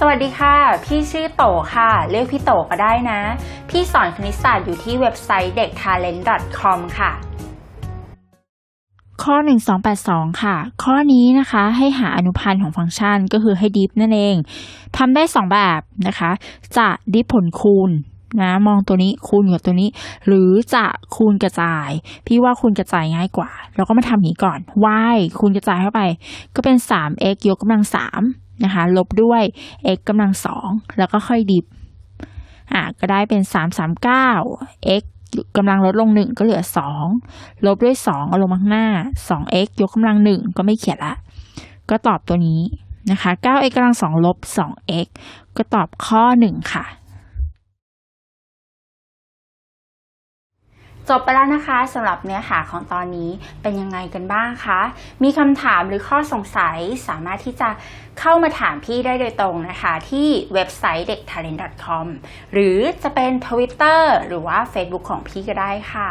สวัสดีค่ะ พี่ชื่อโตค่ะ เรียกพี่โตก็ได้นะ พี่สอนคณิตศาสตร์อยู่ที่เว็บไซต์เด็ก talent.com ค่ะ ข้อ 1282 ค่ะ ข้อนี้นะคะให้หาอนุพันธ์ของฟังก์ชันก็คือให้ดิฟนั่นเองทำได้ 2 แบบนะคะ จะดิฟผลคูณนะมองตัวนี้คูณกับตัวนี้ หรือจะคูณกระจาย พี่ว่าคูณกระจายง่ายกว่า เราก็มาทำอย่างนี้ก่อน y คูณกระจายเข้าไป ก็เป็น 3x ยกกำลัง3 นะคะ ลบด้วย x กำลังสองแล้วก็ค่อยดิบอะก็ได้เป็น 339 x กำลังลดลง 1 ก็เหลือ 2 ลบด้วย 2 เอาลงมาข้างหน้า 2x ยกกำลัง 1 ก็ไม่เขียนละ ก็ตอบตัวนี้นะคะ 9x กำลัง 2 ลบ 2x ก็ตอบข้อ 1 ค่ะ จบไปแล้วนะคะสำหรับเนื้อหาของตอนนี้เป็นยังไงกันบ้างคะ มีคำถามหรือข้อสงสัยสามารถที่จะเข้ามาถามพี่ได้โดยตรงนะคะ ที่เว็บไซต์เด็ก talent.com หรือจะเป็น Twitter หรือว่า Facebook ของพี่ก็ได้ค่ะ